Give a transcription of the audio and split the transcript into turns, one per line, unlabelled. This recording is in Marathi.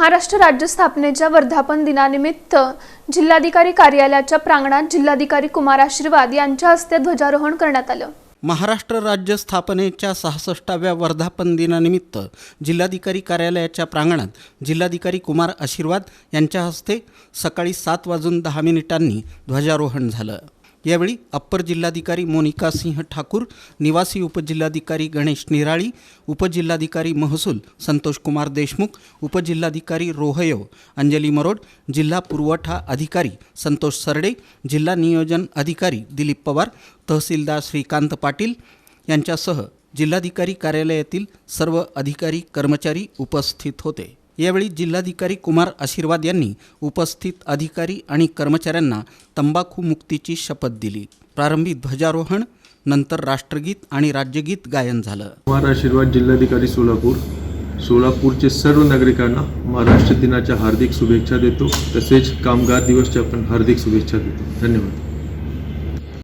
महाराष्ट्र राज्य स्थापनेच्या वर्धापन दिनानिमित्त जिल्हाधिकारी कार्यालयाच्या प्रांगणात जिल्हाधिकारी कुमार आशीर्वाद यांच्या हस्ते ध्वजारोहण करण्यात आलं.
महाराष्ट्र राज्य स्थापनेच्या सहासष्टाव्या वर्धापन दिनानिमित्त जिल्हाधिकारी कार्यालयाच्या प्रांगणात जिल्हाधिकारी कुमार आशीर्वाद यांच्या हस्ते सकाळी सात वाजून दहा मिनिटांनी ध्वजारोहण झालं. यावेळी अप्पर जिल्हाधिकारी मोनिका सिंह ठाकूर निवासी उपजिल्हाधिकारी गणेश निराळी उपजिल्हाधिकारी महसूल संतोष कुमार देशमुख उपजिल्हाधिकारी रोहयो अंजली मरोड जिल्हा पुरवठा अधिकारी संतोष सरडे जिल्हा नियोजन अधिकारी दिलीप पवार तहसीलदार श्रीकांत पाटील यांच्यासह जिल्हाधिकारी कार्यालयातील सर्व अधिकारी कर्मचारी उपस्थित होते. यावेळी जिल्हाधिकारी कुमार आशीर्वाद यांनी उपस्थित अधिकारी आणि कर्मचाऱ्यांना तंबाखू मुक्तीची शपथ दिली. प्रारंभी ध्वजारोहण नंतर राष्ट्रगीत आणि राज्यगीत गायन झालं.
कुमार आशीर्वाद जिल्हाधिकारी सोलापूर. सोलापूरचे सर्व नागरिकांना महाराष्ट्र दिनाच्या हार्दिक शुभेच्छा देतो. तसेच कामगार दिवसच्या पण हार्दिक शुभेच्छा देतो. धन्यवाद.